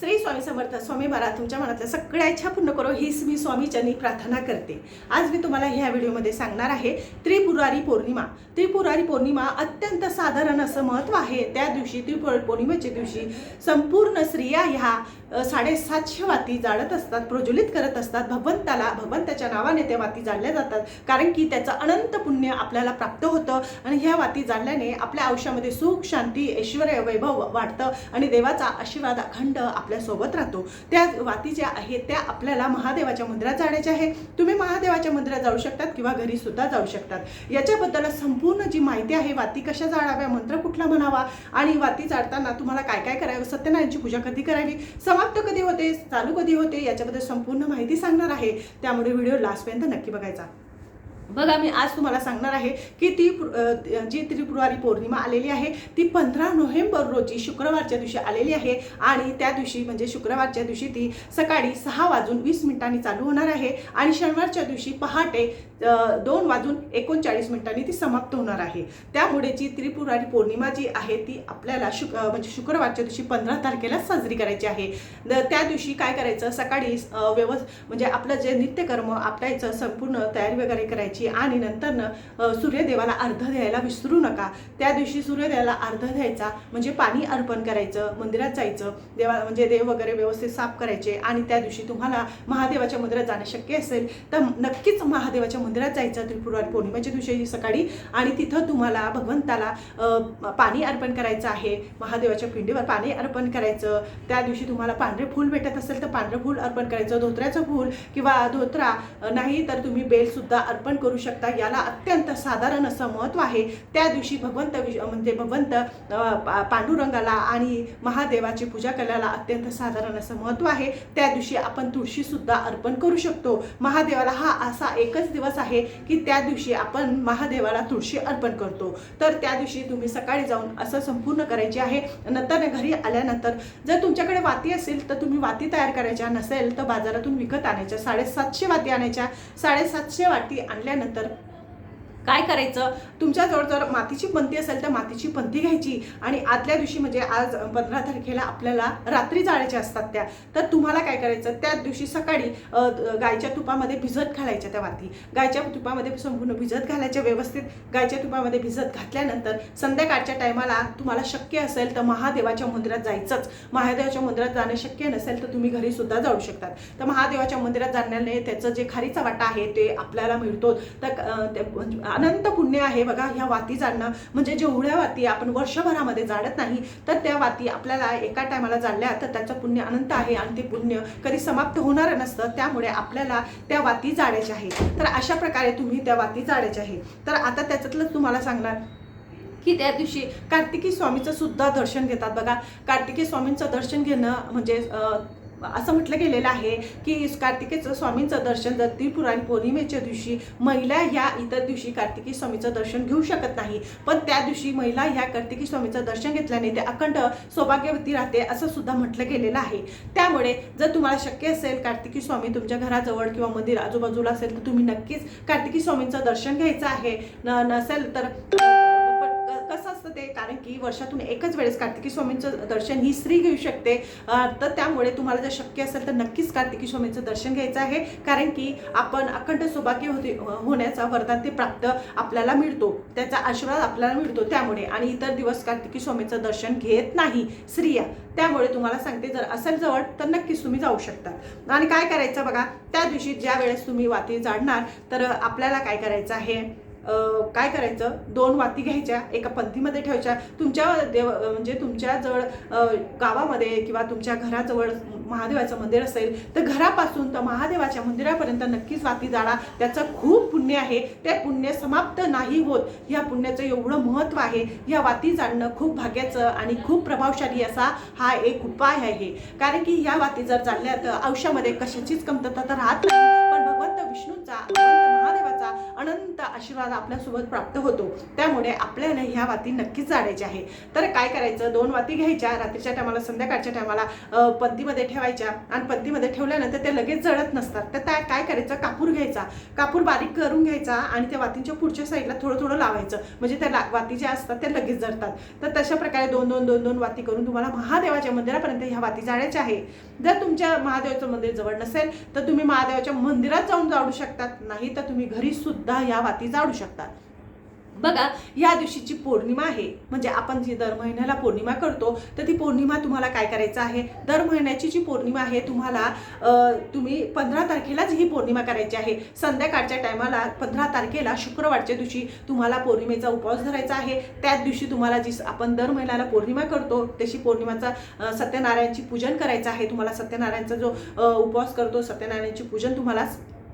श्री स्वामी समर्थ स्वामी महाराज तुमच्या मनातल्या सगळ्या इच्छा पूर्ण करो हीच मी स्वामीचरणी प्रार्थना करते. आज मी तुम्हाला ह्या व्हिडिओमध्ये सांगणार आहे त्रिपुरारी पौर्णिमा. त्रिपुरारी पौर्णिमा अत्यंत साधारण असं महत्त्व आहे. त्या दिवशी त्रिपुरारी पौर्णिमेच्या दिवशी संपूर्ण स्त्रिया ह्या साडेसातशे वाती जाळत असतात प्रज्वलित करत असतात. भगवंताला भगवंताच्या नावाने त्या वाती जाळल्या जातात कारण की त्याचं अनंत पुण्य आपल्याला प्राप्त होतं आणि ह्या वाती जाळल्याने आपल्या आयुष्यामध्ये सुख शांती ऐश्वर वैभव वाढतं आणि देवाचा आशीर्वाद अखंड आपल्यासोबत राहतो. त्या वाती ज्या आहेत त्या आपल्याला महादेवाच्या मंदिरात जाण्याच्या आहे तुम्ही महादेवाच्या मंदिरात जाऊ शकतात किंवा घरी सुद्धा जाऊ शकतात. याच्याबद्दल संपूर्ण जी माहिती आहे वाती कशा जाळाव्या मंत्र कुठला म्हणावा आणि वाती जाळताना तुम्हाला काय काय करावं सत्यनारायणची पूजा कधी करावी समाप्त कधी होते चालू कधी होते याच्याबद्दल संपूर्ण माहिती सांगणार आहे. त्यामुळे व्हिडिओ लास्टपर्यंत नक्की बघायचा. बघा मी आज तुम्हाला सांगणार आहे की ती जी त्रिपुरारी पौर्णिमा आलेली आहे ती पंधरा नोव्हेंबर रोजी शुक्रवारच्या दिवशी आलेली आहे आणि त्या दिवशी म्हणजे शुक्रवारच्या दिवशी ती सकाळी सहा वाजून वीस मिनिटांनी चालू होणार आहे आणि शनिवारच्या दिवशी पहाटे दोन वाजून एकोणचाळीस मिनिटांनी ती समाप्त होणार आहे. त्यामुळे जी त्रिपुरारी पौर्णिमा जी आहे ती आपल्याला शुक म्हणजे शुक्रवारच्या दिवशी पंधरा तारखेला साजरी करायची आहे. त्या दिवशी काय करायचं? सकाळी व्यवस्थ म्हणजे आपलं जे नित्यकर्म आपल्याचं संपूर्ण तयारी वगैरे करायची आणि नंतरनं सूर्यदेवाला अर्ध द्यायला विसरू नका. त्या दिवशी सूर्यदेवाला अर्ध द्यायचा म्हणजे पाणी अर्पण करायचं मंदिरात जायचं देवा म्हणजे देव वगैरे व्यवस्थित साफ करायचे आणि त्या दिवशी तुम्हाला महादेवाच्या मंदिरात जाणं शक्य असेल तर नक्कीच महादेवाच्या मंदिरात जायचं त्रिपुरारी पौर्णिमेच्या दिवशी सकाळी आणि तिथं तुम्हाला भगवंताला पाणी अर्पण करायचं आहे. महादेवाच्या पिंडीवर पाणी अर्पण करायचं. त्या दिवशी तुम्हाला पांढरे फूल भेटत असेल तर पांढरं फूल अर्पण करायचं. धोत्र्याचं फूल किंवा धोत्रा नाही तर तुम्ही बेलसुद्धा अर्पण करू शकता. याला अत्यंत साधारण असं महत्त्व आहे. त्या दिवशी भगवंत विश म्हणजे भगवंत पा- पांडुरंगाला आणि महादेवाची पूजा करायला अत्यंत साधारण असं महत्त्व आहे. त्या दिवशी आपण तुळशीसुद्धा अर्पण करू शकतो. महादेवाला हा असा एकच दिवस आहे की त्या दिवशी आपण महादेवाला तुळशी अर्पण करतो. तर त्या दिवशी तुम्ही सकाळी जाऊन असं संपूर्ण करायचे आहे. नंतर घरी आल्यानंतर जर तुमच्याकडे वाती असेल तर तुम्ही वाती तयार करायच्या. नसेल तर बाजारातून विकत आणायच्या. साडेसातशे वाती आणायच्या. साडेसातशे वाती आणल्यानंतर काय करायचं? तुमच्याजवळ जर मातीची पंथी असेल तर मातीची पंथी घ्यायची. आणि आदल्या दिवशी म्हणजे आज पंधरा तारखेला आपल्याला रात्री जाळायच्या असतात त्या. तर तुम्हाला काय करायचं? त्या दिवशी सकाळी गायच्या तुपामध्ये भिजत घालायच्या त्या वाती. गायच्या तुपामध्ये संपूर्ण भिजत घालायच्या व्यवस्थित. गायच्या तुपामध्ये भिजत घातल्यानंतर संध्याकाळच्या टायमाला तुम्हाला शक्य असेल तर महादेवाच्या मंदिरात जायचंच. महादेवाच्या मंदिरात जाणं शक्य नसेल तर तुम्ही घरी सुद्धा जाऊ शकतात. तर महादेवाच्या मंदिरात जाण्याने त्याचं जे खारीचा वाटा आहे ते आपल्याला मिळतो. तर अनंत पुण्य आहे बघा ह्या वाती जाणणं. म्हणजे जेवढ्या वाती आपण वर्षभरामध्ये जाणत नाही तर त्या वाती आपल्याला एका टायमाला जाणल्या तर त्याचं पुण्य अनंत आहे आणि ते पुण्य कधी समाप्त होणार नसतं. त्यामुळे आपल्याला त्या वाती जाडायच्या आहे तर अशा प्रकारे तुम्ही त्या वाती जाडायच्या आहे तर आता त्याच्यातलं तुम्हाला सांगणार की त्या दिवशी कार्तिकी स्वामीचं सुद्धा दर्शन घेतात बघा. कार्तिकी स्वामींचं दर्शन घेणं म्हणजे असं म्हटलं गेलेलं आहे की कार्तिकेचं स्वामींचं दर्शन जर त्रिपुराण पौर्णिमेच्या दिवशी महिला ह्या इतर दिवशी कार्तिकी स्वामीचं दर्शन घेऊ शकत नाही पण त्या दिवशी महिला ह्या कार्तिकी स्वामीचं दर्शन घेतल्याने ते अखंड सौभाग्यवती राहते असं सुद्धा म्हटलं गेलेलं आहे. त्यामुळे जर तुम्हाला शक्य असेल कार्तिकी स्वामी तुमच्या घराजवळ किंवा मंदिर आजूबाजूला असेल तर तुम्ही नक्कीच कार्तिकी स्वामींचं दर्शन घ्यायचं आहे. न नसेल तर पण ते कारण की वर्षातून एकच वेळेस कार्तिकी स्वामींचं दर्शन ही स्त्री घेऊ शकते. तर त्यामुळे तुम्हाला जर शक्य असेल तर नक्कीच कार्तिकी स्वामींचं दर्शन घ्यायचं आहे. कारण की आपण अखंड सौभाग्य होते होण्याचा वरदान ते प्राप्त आपल्याला मिळतो. त्याचा आशीर्वाद आपल्याला मिळतो त्यामुळे. आणि इतर दिवस कार्तिकी स्वामींचं दर्शन घेत नाही स्त्रिया. त्यामुळे तुम्हाला सांगते जर असेल जवळ तर नक्कीच तुम्ही जाऊ शकता आणि काय करायचं बघा त्या दिवशी ज्या वेळेस तुम्ही वाती जाडणार तर आपल्याला काय करायचं आहे? काय करायचं? दोन वाती घ्यायच्या एका पंथीमध्ये ठेवायच्या. तुमच्या देव म्हणजे तुमच्या जवळ गावामध्ये किंवा तुमच्या घराजवळ महादेवाचं मंदिर असेल तर घरापासून तर महादेवाच्या मंदिरापर्यंत नक्कीच वाती जाळा त्याचं खूप पुण्य आहे. ते पुण्य समाप्त नाही होत. ह्या पुण्याचं एवढं महत्त्व आहे. ह्या वाती जाणणं खूप भाग्याचं आणि खूप प्रभावशाली असा हा एक उपाय आहे. कारण की ह्या वाती जर चालल्या तर आयुष्यामध्ये कशाचीच कमतरता तर राहत नाही. अनंत आशीर्वाद आपल्यासोबत प्राप्त होतो. त्यामुळे आपल्याला ह्या वाती नक्कीच जाळायच्या आहे. तर काय करायचं? दोन वाती घ्यायच्या. रात्रीच्या टायमाला संध्याकाळच्या टायमाला पंथीमध्ये ठेवायच्या. आणि पंथीमध्ये ठेवल्यानंतर ते लगेच जळत नसतात. तर त्या काय करायचं? कापूर घ्यायचा. कापूर बारीक करून घ्यायचा आणि त्या वातींच्या पुढच्या साईडला थोडं थोडं लावायचं. म्हणजे त्या ला- वाती ज्या असतात त्या लगेच जळतात. तर तशा प्रकारे दोन दोन दोन दोन वाती करून तुम्हाला महादेवाच्या मंदिरापर्यंत ह्या वाती जाळायच्या आहे. जर तुमच्या महादेवाचं मंदिर जवळ नसेल तर तुम्ही महादेवाच्या मंदिरात जाऊन जाडू शकतात. नाही तर तुम्ही घरी सुद्धा या वाती जाळू शकतात. बघा या दिवशीची पौर्णिमा आहे. म्हणजे आपण जी दर महिन्याला पौर्णिमा करतो तर ती पौर्णिमा तुम्हाला काय करायचं आहे? दर महिन्याची जी पौर्णिमा आहे तुम्हाला तुम्ही पंधरा तारखेलाच ही पौर्णिमा करायची आहे. संध्याकाळच्या टायमाला पंधरा तारखेला शुक्रवारच्या दिवशी तुम्हाला पौर्णिमेचा उपवास धरायचा आहे. त्याच दिवशी तुम्हाला जी आपण दर महिन्याला पौर्णिमा करतो तशी पौर्णिमाचा सत्यनारायणची पूजन करायचं आहे. तुम्हाला सत्यनारायणचा जो उपवास करतो सत्यनारायणची पूजन तुम्हाला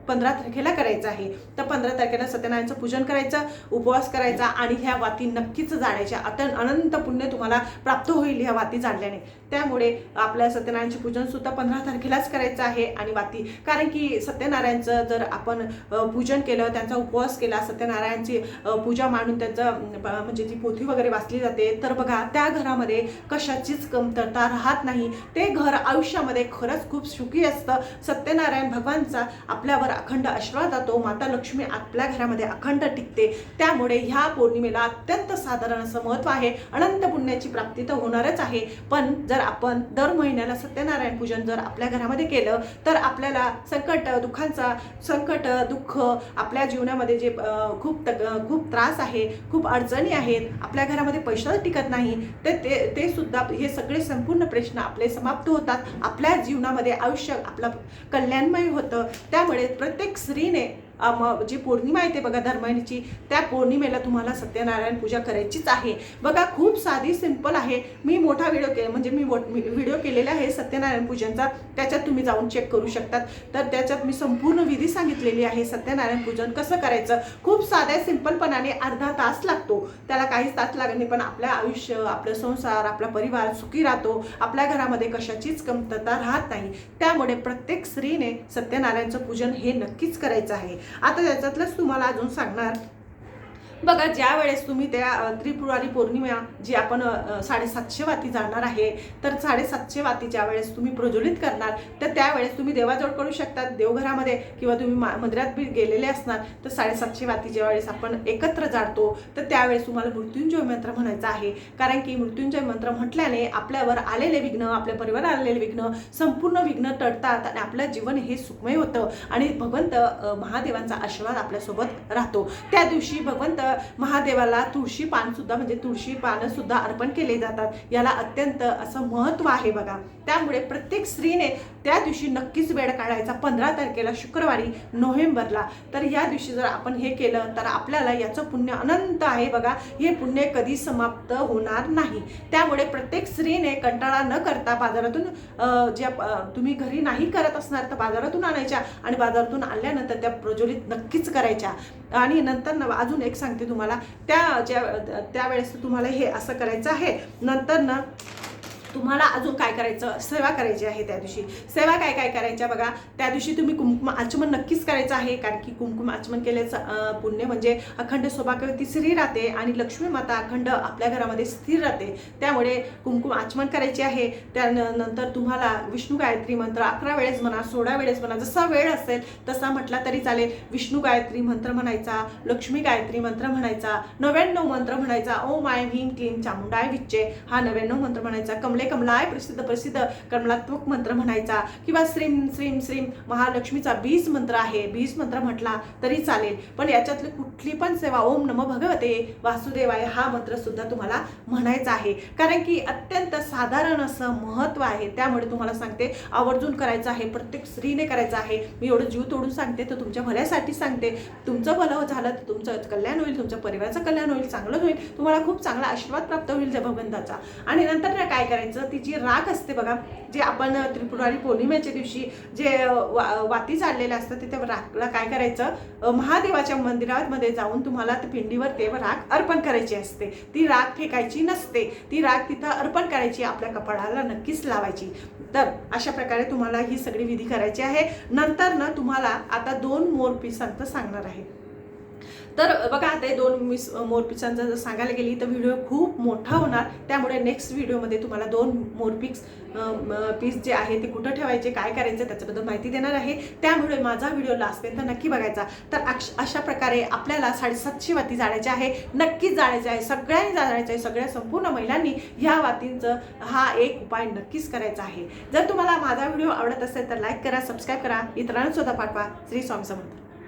पंधरा तारखेला करायचं आहे. तर पंधरा तारखेला सत्यनारायणचं पूजन करायचं उपवास करायचा आणि ह्या वाती नक्कीच जाण्याच्या अतन अनंत पुण्य तुम्हाला प्राप्त होईल ह्या वाती जाणल्याने. त्यामुळे आपल्या सत्यनारायणचे पूजन सुद्धा पंधरा तारखेलाच करायचं आहे आणि वाती कारण की सत्यनारायणचं जर आपण पूजन केलं त्यांचा उपवास केला सत्यनारायणची पूजा मांडून त्यांचं म्हणजे जी पोथी वगैरे वाचली जाते तर बघा त्या घरामध्ये कशाचीच कमतरता राहत नाही. ते घर आयुष्यामध्ये खरंच खूप सुखी असतं. सत्यनारायण भगवानचा आपल्यावर अखंड आशीर्वाद जातो. माता लक्ष्मी आपल्या घरामध्ये अखंड टिकते. त्यामुळे ह्या पौर्णिमेला अत्यंत साधारण असं महत्त्व आहे. अनंत पुण्याची प्राप्ती तर होणारच आहे. पण जर आपण दर महिन्याला सत्यनारायण पूजन जर आपल्या घरामध्ये केलं तर आपल्याला संकट दुःखांचा संकट दुःख आपल्या जीवनामध्ये जे खूप तग खूप त्रास आहे खूप अडचणी आहेत आपल्या घरामध्ये पैसा टिकत नाही तर ते ते सुद्धा हे सगळे संपूर्ण प्रश्न आपले समाप्त होतात. आपल्या जीवनामध्ये आयुष्य आपलं कल्याणमय होतं. त्यामुळे प्रत्येक स्त्रीने अं, म- जी पौर्णिमा येते बघा धर्मायणीची त्या पौर्णिमेला तुम्हाला सत्यनारायण पूजा करायचीच आहे. बघा खूप साधी सिंपल आहे. मी मोठा व्हिडिओ के म्हणजे मी व्हिडिओ केलेला आहे सत्यनारायण पूजनचा. त्याच्यात तुम्ही जाऊन चेक करू शकतात. तर त्याच्यात मी संपूर्ण विधी सांगितलेली आहे सत्यनारायण पूजन कसं करायचं? खूप साध्या सिंपलपणाने अर्धा तास लागतो. त्याला काहीच तास लागत नाही पण आपलं आयुष्य आपलं संसार आपला परिवार सुखी राहतो. आपल्या घरामध्ये कशाचीच कमतरता राहत नाही. त्यामुळे प्रत्येक स्त्रीने सत्यनारायणचं पूजन हे नक्कीच करायचं आहे. आता त्याच्यातलंच तुम्हाला अजून सांगणार. बघा ज्या वेळेस तुम्ही त्या त्रिपुरारी पौर्णिमा जी आपण साडेसातशे वाती जाणार आहे तर साडेसातशे वाती ज्या वेळेस तुम्ही प्रज्वलित करणार तर त्यावेळेस तुम्ही देवाजवळ करू शकतात. देवघरामध्ये किंवा तुम्ही मा- मंदिरात बी गेलेले असणार तर साडेसातशे वाती ज्या वेळेस आपण एकत्र जाळतो तर त्यावेळेस तुम्हाला मृत्युंजय मंत्र म्हणायचा आहे. कारण की मृत्युंजय मंत्र म्हटल्याने आपल्यावर आलेले विघ्न आपल्या परिवारात आलेले विघ्न संपूर्ण विघ्न टळतात आणि आपलं जीवन हे सुखमय होतं. आणि भगवंत महादेवांचा आशीर्वाद आपल्यासोबत राहतो. त्या दिवशी भगवंत महादेवाला तुळशी पान सुद्धा म्हणजे तुळशी पानं सुद्धा अर्पण केले जातात. याला अत्यंत असं महत्त्व आहे बघा. त्यामुळे प्रत्येक स्त्रीने त्या दिवशी नक्कीच वेळ काढायचा. पंधरा तारखेला शुक्रवारी नोव्हेंबरला. तर या दिवशी जर आपण हे केलं तर आपल्याला याचं पुण्य अनंत आहे बघा. हे पुण्य कधी समाप्त होणार नाही. त्यामुळे प्रत्येक स्त्रीने कंटाळा न करता बाजारातून ज्या तुम्ही घरी नाही करत असणार तर बाजारातून आणायच्या. आणि बाजारातून आणल्यानंतर त्या प्रज्वलित नक्कीच करायच्या. आणि नंतर अजून एक सांगते. तुम्हाला त्या ज्या त्यावेळेस तुम्हाला हे असं करायचं आहे. नंतर ना तुम्हाला अजून काय करायचं सेवा करायची आहे त्या दिवशी. सेवा काय काय करायच्या बघा त्या दिवशी तुम्ही कुंकुम आचमन नक्कीच करायचं आहे कारण की कुंकुम आचमन केल्याचं पुण्य म्हणजे अखंड सौभाग्यवती स्त्री राहते आणि लक्ष्मी माता अखंड आपल्या घरामध्ये स्थिर राहते. त्यामुळे कुंकुम आचमन करायचे आहे. त्यानंतर तुम्हाला विष्णू गायत्री मंत्र अकरा वेळेस म्हणा सोळा वेळेस म्हणा जसा वेळ असेल तसा म्हटला तरी चालेल. विष्णू गायत्री मंत्र म्हणायचा लक्ष्मी गायत्री मंत्र म्हणायचा नव्याण्णव मंत्र म्हणायचा ओ माय भीम क्लीम चामुंडाय विच्चे हा नव्याण्णव मंत्र म्हणायचा. कमले कमलाय प्रसिद्ध प्रसिद्ध कमलात्मक मंत्र म्हणायचा. किंवा श्रीम श्रीम श्रीम महालक्ष्मीचा बीज मंत्र आहे. बीज मंत्र म्हटला तरी चालेल. पण याच्यातली कुठली पण सेवा ओम नम भगवते वासुदेवाय हा मंत्र सुद्धा तुम्हाला म्हणायचा आहे. कारण की अत्यंत साधारण असं महत्त्व आहे. त्यामुळे तुम्हाला सांगते आवर्जून करायचं आहे. प्रत्येक स्त्रीने करायचं आहे. मी एवढं जीव तोडून सांगते तर तुमच्या भल्यासाठी सांगते. तुमचं भलं झालं तर तुमचं कल्याण होईल. तुमच्या परिवाराचं कल्याण होईल. चांगलं होईल. तुम्हाला खूप चांगला आशीर्वाद प्राप्त होईल जय आणि नंतर काय करायचं? ती जी राख असते बघा जे आपण त्रिपुरारी पौर्णिमेच्या दिवशी जे वा वाती चाललेल्या असतात ते त्या राखला काय करायचं? महादेवाच्या मंदिरामध्ये जाऊन तुम्हाला पिंडीवर ते राख अर्पण करायची असते. ती राख फेकायची नसते. ती राख तिथं अर्पण करायची आपल्या कपाळाला नक्कीच लावायची. तर अशा प्रकारे तुम्हाला ही सगळी विधी करायची आहे. नंतर ना तुम्हाला आता दोन मोर पिसांचं सांगणार आहे तर बघा आता हे दोन मिस मोरपिसांचा जर सांगायला गेली तर व्हिडिओ खूप मोठा होणार. त्यामुळे नेक्स्ट व्हिडिओमध्ये तुम्हाला दोन मोरपिक्स पीस जे आहे ते कुठं ठेवायचे काय करायचे त्याच्याबद्दल माहिती देणार आहे. त्यामुळे माझा व्हिडिओ लास्टपर्यंत नक्की बघायचा. तर अक्ष- अशा प्रकारे आपल्याला साडेसातशे वाती जाळायचे आहे. नक्कीच जाळायचे आहे. सगळ्यांनी जाळायचे आहे. सगळ्या संपूर्ण महिलांनी ह्या वातींचं हा एक उपाय नक्कीच करायचा आहे. जर तुम्हाला माझा व्हिडिओ आवडत असेल तर लाईक करा सबस्क्राईब करा. इतरांना सुद्धा पाठवा. श्री स्वामी समर्थ.